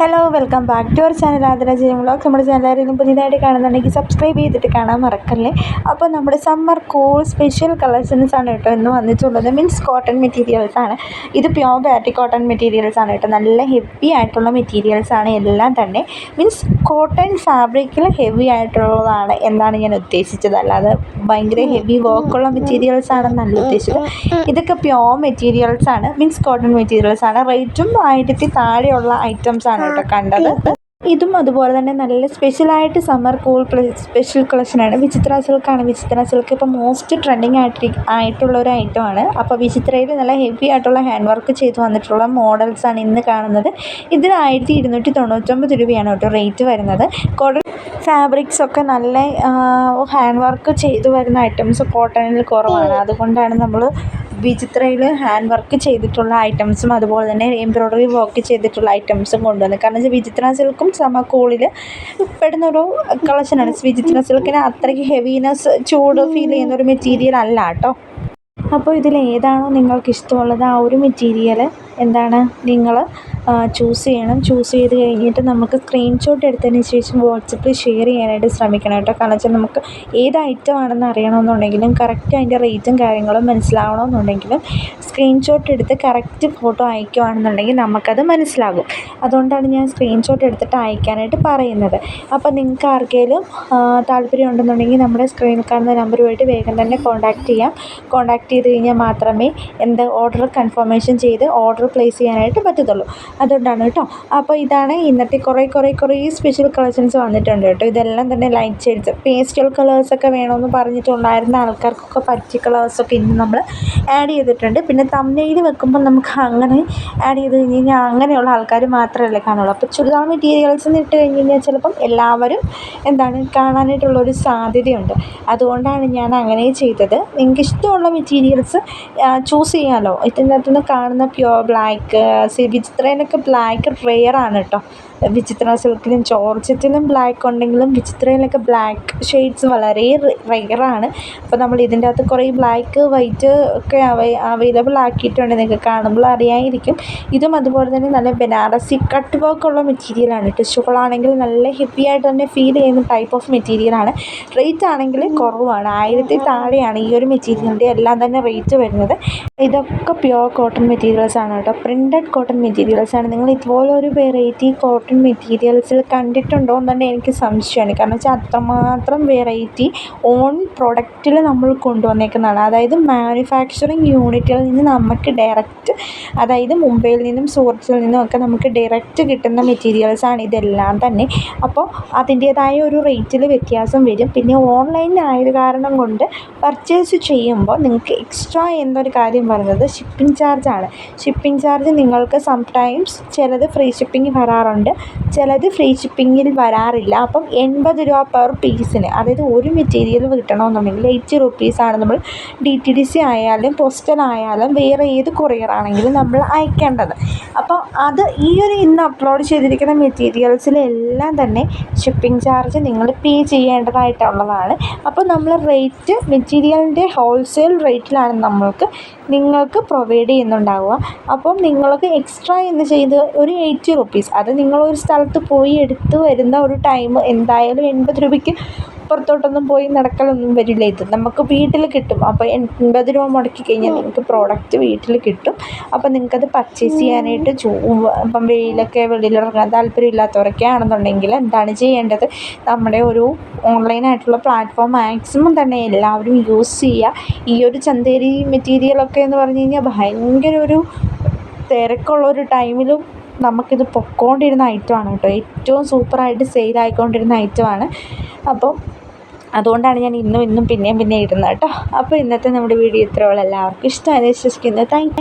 Hello welcome back to our channel Aadara Jayam vlog നമ്മുടെ channel ആരെങ്കിലും പുതിയതായിട്ട് കാണുന്നുണ്ടെങ്കിൽ സബ്സ്ക്രൈബ് ചെയ്തിട്ട് കാണാൻ മറക്കല്ലേ? അപ്പോൾ നമ്മുടെ സമ്മർ കൂൾ സ്പെഷ്യൽ കളക്ഷൻസ് ആണ് കേട്ടോ ഇന്ന് വന്നിട്ടുള്ളത്. മീൻസ് കോട്ടൺ മെറ്റീരിയൽസ് ആണ്. ഇത് പ്യോർ ബാറ്റി കോട്ടൺ മെറ്റീരിയൽസ് ആണ് കേട്ടോ. നല്ല ഹെവി ആയിട്ടുള്ള മെറ്റീരിയൽസ് ആണ് എല്ലാം തന്നെ. മീൻസ് കോട്ടൺ ഫാബ്രിക്കിൽ ഹെവി ആയിട്ടുള്ളതാണ് എന്നാണ് ഞാൻ ഉദ്ദേശിച്ചത്. അല്ലാതെ ഭയങ്കര ഹെവി വർക്കുള്ള മെറ്റീരിയൽസ് ആണെന്നല്ല ഉദ്ദേശിച്ചത്. ഇതൊക്കെ പ്യോർ മെറ്റീരിയൽസ് ആണ്. മീൻസ് കോട്ടൺ മെറ്റീരിയൽസ് ആണ്. റേറ്റും ആയിരത്തി താഴെയുള്ള ഐറ്റംസ് ആണ് കേട്ടോ കണ്ടത്. ഇതും അതുപോലെ തന്നെ നല്ല സ്പെഷ്യലായിട്ട് സമ്മർ കൂൾ സ്പെഷ്യൽ കളക്ഷനാണ് വിചിത്ര സിൽക്കാണ് വിചിത്ര സിൽക്ക് ഇപ്പോൾ മോസ്റ്റ് ട്രെൻഡിങ് ആയിട്ട് ആയിട്ടുള്ള ഒരു ഐറ്റമാണ് അപ്പോൾ വിചിത്രയിൽ നല്ല ഹെവി ആയിട്ടുള്ള ഹാൻഡ് വർക്ക് ചെയ്ത് വന്നിട്ടുള്ള മോഡൽസാണ് ഇന്ന് കാണുന്നത്. ഇതിന് ആയിരത്തി ഇരുന്നൂറ്റി തൊണ്ണൂറ്റൊമ്പത് രൂപയാണ് കേട്ടോ റേറ്റ് വരുന്നത്. കോട്ടൺ ഫാബ്രിക്സ് ഒക്കെ നല്ല ഹാൻഡ് വർക്ക് ചെയ്തു വരുന്ന ഐറ്റംസ് കോട്ടണിൽ കുറവാണ്. അതുകൊണ്ടാണ് നമ്മൾ വിചിത്രയിൽ ഹാൻഡ് വർക്ക് ചെയ്തിട്ടുള്ള ഐറ്റംസും അതുപോലെ തന്നെ എംബ്രോയിഡറി വർക്ക് ചെയ്തിട്ടുള്ള ഐറ്റംസും കൊണ്ടുവന്നു. കാരണം വെച്ചാൽ വിചിത്ര സിൽക്കും സമക്കൂളിൽ പെടുന്നൊരു കളക്ഷനാണ് വിചിത്ര സിൽക്കിന് അത്രയ്ക്ക് ഹെവിനെസ് ചൂട് ഫീൽ ചെയ്യുന്ന ഒരു മെറ്റീരിയൽ അല്ല കേട്ടോ അപ്പോൾ ഇതിൽ ഏതാണോ നിങ്ങൾക്ക് ഇഷ്ടമുള്ളത് ആ ഒരു മെറ്റീരിയൽ എന്താണ്? നിങ്ങൾ ചൂസ് ചെയ്യണം. ചൂസ് ചെയ്ത് കഴിഞ്ഞിട്ട് നമുക്ക് സ്ക്രീൻഷോട്ട് എടുത്തതിന് ശേഷം വാട്സപ്പിൽ ഷെയർ ചെയ്യാനായിട്ട് ശ്രമിക്കണം കേട്ടോ. കാരണം വെച്ചാൽ നമുക്ക് ഏത് ഐറ്റം ആണെന്ന് അറിയണമെന്നുണ്ടെങ്കിലും കറക്റ്റ് അതിന്റെ റേറ്റും കാര്യങ്ങളും മനസ്സിലാവണമെന്നുണ്ടെങ്കിലും സ്ക്രീൻഷോട്ട് എടുത്ത് കറക്റ്റ് ഫോട്ടോ അയക്കുകയാണെന്നുണ്ടെങ്കിൽ നമുക്കത് മനസ്സിലാകും. അതുകൊണ്ടാണ് ഞാൻ സ്ക്രീൻഷോട്ട് എടുത്തിട്ട് അയക്കാനായിട്ട് പറയുന്നത്. അപ്പോൾ നിങ്ങൾക്ക് ആർക്കെങ്കിലും താല്പര്യം ഉണ്ടെന്നുണ്ടെങ്കിൽ നമ്മുടെ സ്ക്രീനിൽ കാണുന്ന നമ്പറുമായിട്ട് വേഗം തന്നെ കോൺടാക്റ്റ് ചെയ്യാം. കോൺടാക്റ്റ് ചെയ്ത് കഴിഞ്ഞാൽ മാത്രമേ എന്ത് ഓർഡർ കൺഫർമേഷൻ ചെയ്ത് ഓർഡർ പ്ലേസ് ചെയ്യാനായിട്ട് പറ്റത്തുള്ളൂ. അതുകൊണ്ടാണ് കേട്ടോ. അപ്പോൾ ഇതാണ് ഇന്നത്തെ കുറേ കുറേ കുറേ സ്പെഷ്യൽ കളക്ഷൻസ് വന്നിട്ടുണ്ട് കേട്ടോ. ഇതെല്ലാം തന്നെ ലൈറ്റ് ഷെയ്ഡ്സ് പേസ്റ്റൽ കളേഴ്സൊക്കെ വേണമെന്ന് പറഞ്ഞിട്ടുണ്ടായിരുന്ന ആൾക്കാർക്കൊക്കെ പറ്റിയ കളേഴ്സൊക്കെ ഇന്ന് നമ്മൾ ആഡ് ചെയ്തിട്ടുണ്ട്. പിന്നെ തമ്മിൽ വെക്കുമ്പോൾ നമുക്ക് അങ്ങനെ ആഡ് ചെയ്ത് കഴിഞ്ഞ് കഴിഞ്ഞാൽ അങ്ങനെയുള്ള ആൾക്കാർ മാത്രമല്ലേ കാണുള്ളൂ. അപ്പോൾ ചുരിദാർ മെറ്റീരിയൽസ് എന്ന് ഇട്ട് കഴിഞ്ഞ് കഴിഞ്ഞാൽ ചിലപ്പം എല്ലാവരും എന്താണ് കാണാനായിട്ടുള്ളൊരു സാധ്യതയുണ്ട്. അതുകൊണ്ടാണ് ഞാൻ അങ്ങനെ ചെയ്തത്. നിങ്ങൾക്ക് ഇഷ്ടമുള്ള മെറ്റീരിയൽസ് ചൂസ് ചെയ്യാമല്ലോ ഇതിനകത്ത് നിന്ന് കാണുന്ന പ്യുവർ ബ്ലാക്ക് വിചിത്രയിലൊക്കെ ബ്ലാക്ക് റെയറാണ് കേട്ടോ വിചിത്ര സിൽക്കിലും ജോർജറ്റിലും ബ്ലാക്ക് ഉണ്ടെങ്കിലും വിചിത്രയിലൊക്കെ ബ്ലാക്ക് ഷെയ്ഡ്സ് വളരെ റെയറാണ് അപ്പോൾ നമ്മൾ ഇതിന്റെ അകത്ത് കുറേ ബ്ലാക്ക് വൈറ്റ് ഒക്കെ അവൈലബിൾ ആക്കിയിട്ടുണ്ട്. നിങ്ങൾക്ക് കാണുമ്പോൾ അറിയായിരിക്കും. ഇതും അതുപോലെ തന്നെ നല്ല ബനാറസി കട്ട് വർക്ക് വർക്കുള്ള മെറ്റീരിയലാണ് ടിഷ്യൂകളാണെങ്കിൽ നല്ല ഹെവി ആയിട്ട് തന്നെ ഫീൽ ചെയ്യുന്ന ടൈപ്പ് ഓഫ് മെറ്റീരിയലാണ് റേറ്റ് ആണെങ്കിൽ കുറവാണ്. ആയിരത്തി താഴെയാണ് ഈ ഒരു മെറ്റീരിയലിന്റെ എല്ലാം തന്നെ റേറ്റ് വരുന്നത്. ഇതൊക്കെ പ്യുവർ കോട്ടൺ മെറ്റീരിയൽസ് ആണ് കേട്ടോ പ്രിന്റഡ് കോട്ടൺ മെറ്റീരിയൽസ് ആണ് നിങ്ങൾ ഇതുപോലൊരു വെറൈറ്റി കോട്ടൺ മെറ്റീരിയൽസിൽ കണ്ടിട്ടുണ്ടോ എന്ന് തന്നെ എനിക്ക് സംശയമാണ്. കാരണം വെച്ചാൽ അത്രമാത്രം വെറൈറ്റി ഓൺ പ്രൊഡക്റ്റിൽ നമ്മൾ കൊണ്ടുവന്നേക്കുന്നതാണ്. അതായത് മാനുഫാക്ചറിങ് യൂണിറ്റിൽ നിന്ന് നമുക്ക് ഡയറക്റ്റ് അതായത് മുംബൈയിൽ നിന്നും സൂറത്തിൽ നിന്നും ഒക്കെ നമുക്ക് ഡയറക്റ്റ് കിട്ടുന്ന മെറ്റീരിയൽസാണ് ഇതെല്ലാം തന്നെ. അപ്പോൾ അതിന്റേതായ ഒരു റേറ്റിൽ വ്യത്യാസം വരും. പിന്നെ ഓൺലൈൻ ആയത് കാരണം കൊണ്ട് പർച്ചേസ് ചെയ്യുമ്പോൾ നിങ്ങൾക്ക് എക്സ്ട്രാ എന്നൊരു കാര്യം പറയുന്നത് ഷിപ്പിംഗ് ചാർജാണ് ഷിപ്പിംഗ് ചാർജ് നിങ്ങൾക്ക് സംടൈംസ് ചിലത് ഫ്രീ ഷിപ്പിംഗ് വരാറുണ്ട്. ചിലത് ഫ്രീ ഷിപ്പിങ്ങിൽ വരാറില്ല. അപ്പം എൺപത് രൂപ പെർ പീസിന് അതായത് ഒരു മെറ്റീരിയൽ കിട്ടണമെന്നുണ്ടെങ്കിൽ എയ്റ്റി റുപ്പീസാണ് നമ്മൾ ഡി ടി ഡി സി ആയാലും പോസ്റ്റൽ ആയാലും വേറെ ഏത് കൊറിയർ ആണെങ്കിലും നമ്മൾ അയക്കേണ്ടത്. അപ്പോൾ അത് ഈ ഒരു ഇന്ന് അപ്ലോഡ് ചെയ്തിരിക്കുന്ന മെറ്റീരിയൽസിലെല്ലാം തന്നെ ഷിപ്പിംഗ് ചാർജ് നിങ്ങൾ പേ ചെയ്യേണ്ടതായിട്ടുള്ളതാണ്. അപ്പോൾ നമ്മൾ റേറ്റ് മെറ്റീരിയലിന്റെ ഹോൾസെയിൽ റേറ്റിലാണ് നമ്മൾക്ക് നിങ്ങൾക്ക് പ്രൊവൈഡ് ചെയ്യുന്നുണ്ടാവുക. അപ്പം നിങ്ങൾക്ക് എക്സ്ട്രാ എന്ന് ചെയ്ത് ഒരു എയ്റ്റി റുപ്പീസ്. അത് നിങ്ങളൊരു സ്ഥലത്ത് പോയി എടുത്ത് വരുന്ന ഒരു ടൈം എന്തായാലും എൺപത് രൂപയ്ക്ക് പുറത്തോട്ടൊന്നും പോയി നടക്കലൊന്നും വരില്ല ഇത്. നമുക്ക് വീട്ടിൽ കിട്ടും. അപ്പോൾ എൺപത് രൂപ മുടക്കി കഴിഞ്ഞാൽ നിങ്ങൾക്ക് പ്രോഡക്റ്റ് വീട്ടിൽ കിട്ടും. അപ്പോൾ നിങ്ങൾക്കത് പർച്ചേസ് ചെയ്യാനായിട്ട് ചൂ ഇപ്പം വെയിലൊക്കെ വെളിയിലിറങ്ങാൻ താല്പര്യമില്ലാത്തവരൊക്കെ ആണെന്നുണ്ടെങ്കിൽ എന്താണ് ചെയ്യേണ്ടത്? നമ്മുടെ ഒരു ഓൺലൈനായിട്ടുള്ള പ്ലാറ്റ്ഫോം മാക്സിമം തന്നെ എല്ലാവരും യൂസ് ചെയ്യുക. ഈ ഒരു ചന്തേരി മെറ്റീരിയലൊക്കെ എന്ന് പറഞ്ഞു കഴിഞ്ഞാൽ ഭയങ്കര ഒരു തിരക്കുള്ള ഒരു ടൈമിലും നമുക്കിത് പൊക്കോണ്ടിരുന്ന ഐറ്റമാണ് കേട്ടോ. ഏറ്റവും സൂപ്പറായിട്ട് സെയിലായിക്കൊണ്ടിരുന്ന ഐറ്റമാണ്. അപ്പം അതുകൊണ്ടാണ് ഞാൻ ഇന്നും ഇന്നും പിന്നെയും പിന്നെയും ഇടുന്നത് കേട്ടോ. അപ്പോൾ ഇന്നത്തെ നമ്മുടെ വീഡിയോ ഇത്രയുള്ള എല്ലാവർക്കും ഇഷ്ടമായി വിശ്വസിക്കുന്നത് താങ്ക്